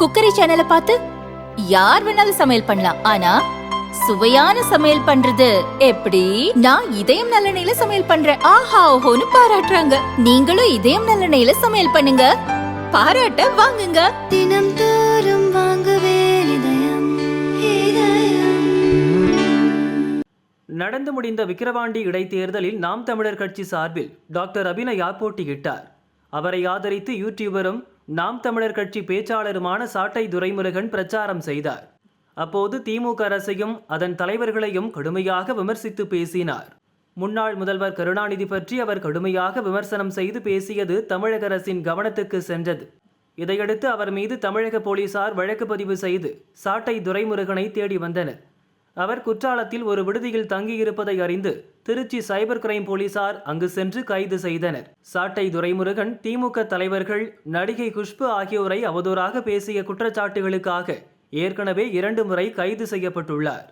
Cookery சேனலை பார்த்து யார் வேணாலும் சமையல் பண்ணலாம். ஆனா சுவையான சமையல் பண்றது எப்படி? நான் இதயம் நல்லெண்ணெயில சமையல் பண்றேன். ஆஹா ஓஹோன்னு பாராட்டுறாங்க. நீங்களும் இதயம் நல்லெண்ணெயில சமையல் பண்ணுங்க. பாராட்ட வாங்குங்க. தினம் தோறும் வாங்குவே இதயம் இதயம். நடந்து முடிந்த விக்கிரவாண்டி இடைத்தேர்தலில் நாம் தமிழர் கட்சி சார்பில் டாக்டர் அபிநயா போட்டியிட்டார். அவரை ஆதரித்து யூடியூபரும் நாம் தமிழர் கட்சி பேச்சாளருமான சாட்டை துரைமுருகன் பிரச்சாரம் செய்தார். அப்போது திமுக அரசையும் அதன் தலைவர்களையும் கடுமையாக விமர்சித்து பேசினார். முன்னாள் முதல்வர் கருணாநிதி பற்றி அவர் கடுமையாக விமர்சனம் செய்து பேசியது தமிழக அரசின் கவனத்துக்கு சென்றது. இதையடுத்து அவர் மீது தமிழக போலீசார் வழக்கு பதிவு செய்து சாட்டை துரைமுருகனை தேடி வந்தனர். அவர் குற்றாலத்தில் ஒரு விடுதியில் தங்கியிருப்பதை அறிந்து திருச்சி சைபர் கிரைம் போலீசார் அங்கு சென்று கைது செய்தனர். சாட்டை துரைமுருகன் திமுக தலைவர்கள் நடிகை குஷ்பு ஆகியோரை அவதூறாக பேசிய குற்றச்சாட்டுகளுக்காக ஏற்கனவே இரண்டு முறை கைது செய்யப்பட்டுள்ளார்.